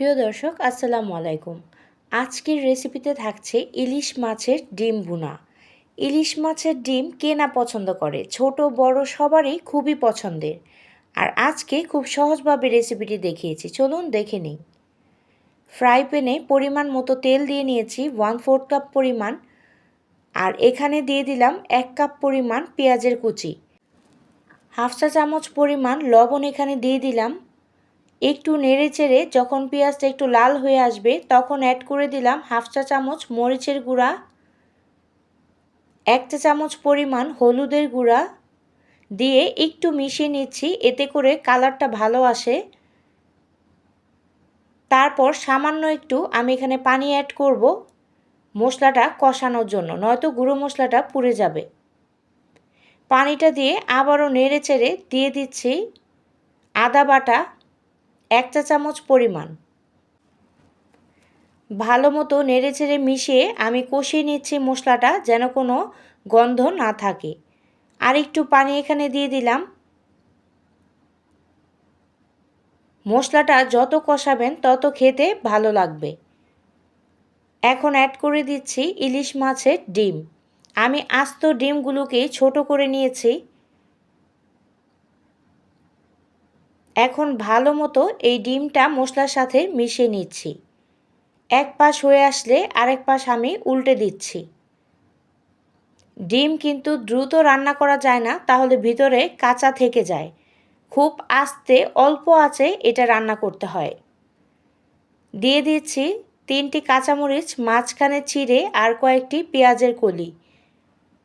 প্রিয় দর্শক, আসসালামু আলাইকুম। আজকের রেসিপিতে থাকছে ইলিশ মাছের ডিম ভুনা। ইলিশ মাছের ডিম কে না পছন্দ করে? ছোট, বড়, সবারই খুবই পছন্দের। আর আজকে খুব সহজভাবে রেসিপিটি দেখিয়েছি। চলুন দেখে নিই। ফ্রাই প্যানে পরিমাণ মতো তেল দিয়ে নিয়েছি ওয়ান ফোর্থ কাপ পরিমাণ। আর এখানে দিয়ে দিলাম এক কাপ পরিমাণ পেঁয়াজের কুচি। হাফ চা চামচ পরিমাণ লবণ এখানে দিয়ে দিলাম। একটু নেড়ে চেড়ে যখন পেঁয়াজটা একটু লাল হয়ে আসবে, তখন অ্যাড করে দিলাম হাফ চা চামচ মরিচের গুঁড়া, এক চা চামচ পরিমাণ হলুদের গুঁড়া দিয়ে একটু মিশিয়ে নিচ্ছি, এতে করে কালারটা ভালো আসে। তারপর সামান্য একটু আমি এখানে পানি অ্যাড করব মশলাটা কষানোর জন্য, নয়তো গুঁড়ো মশলাটা পুড়ে যাবে। পানিটা দিয়ে আবারও নেড়ে চেড়ে দিয়ে দিচ্ছি আদা বাটা এক চা চামচ পরিমাণ। ভালো মতো নেড়ে চেড়ে মিশিয়ে আমি কষিয়ে নিচ্ছি মশলাটা যেন কোনো গন্ধ না থাকে। আর একটু পানি এখানে দিয়ে দিলাম। মশলাটা যত কষাবেন তত খেতে ভালো লাগবে। এখন অ্যাড করে দিচ্ছি ইলিশ মাছের ডিম। আমি আস্ত ডিমগুলোকে ছোট করে নিয়েছি। এখন ভালো মতো এই ডিমটা মশলার সাথে মিশিয়ে নিচ্ছি। এক পাশ হয়ে আসলে আরেক পাশ আমি উল্টে দিচ্ছি। ডিম কিন্তু দ্রুত রান্না করা যায় না, তাহলে ভিতরে কাঁচা থেকে যায়। খুব আস্তে অল্প আছে এটা রান্না করতে হয়। দিয়ে দিচ্ছি তিনটি কাঁচামরিচ, মাঝখানে চিড়ে আর কয়েকটি পেঁয়াজের কলি।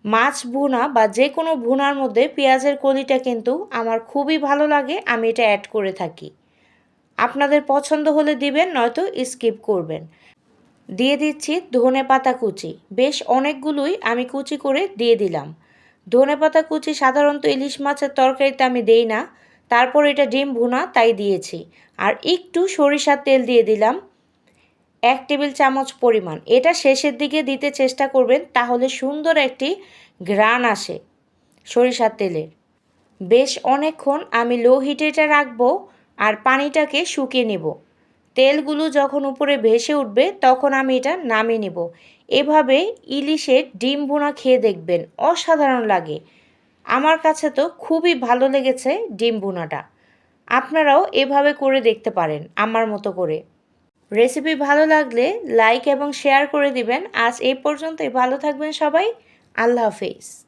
মাছ ভুনা বা যে কোনো ভুনার মধ্যে পেঁয়াজের কলিটা কিন্তু আমার খুবই ভালো লাগে, আমি এটা অ্যাড করে থাকি। আপনাদের পছন্দ হলে দিবেন, নয়তো স্কিপ করবেন। দিয়ে দিচ্ছি ধনে পাতা কুচি। বেশ অনেকগুলোই আমি কুচি করে দিয়ে দিলাম। ধনে পাতা কুচি সাধারণত ইলিশ মাছের তরকারিতে আমি দেই না, তারপর এটা ডিম ভুনা তাই দিয়েছি। আর একটু সরিষার তেল দিয়ে দিলাম। এক টেবিল চামচ পরিমাণ। এটা শেষের দিকে দিতে চেষ্টা করবেন, তাহলে সুন্দর একটি ঘ্রাণ আসে সরিষার তেলের বেশ অনেকক্ষণ আমি লো হিটে এটা রাখব আর পানিটাকে শুকিয়ে নেব। তেলগুলো যখন উপরে ভেসে উঠবে, তখন আমি এটা নামিয়ে নেব। এভাবে ইলিশের ডিম ভুনা খেয়ে দেখবেন, অসাধারণ লাগে। আমার কাছে তো খুবই ভালো লেগেছে ডিম ভুনাটা। আপনারাও এভাবে করে দেখতে পারেন, আমার মতো করে। রেসিপি ভালো লাগলে লাইক এবং শেয়ার করে দিবেন। আজ এই পর্যন্তই। ভালো থাকবেন সবাই। আল্লাহ হাফিজ।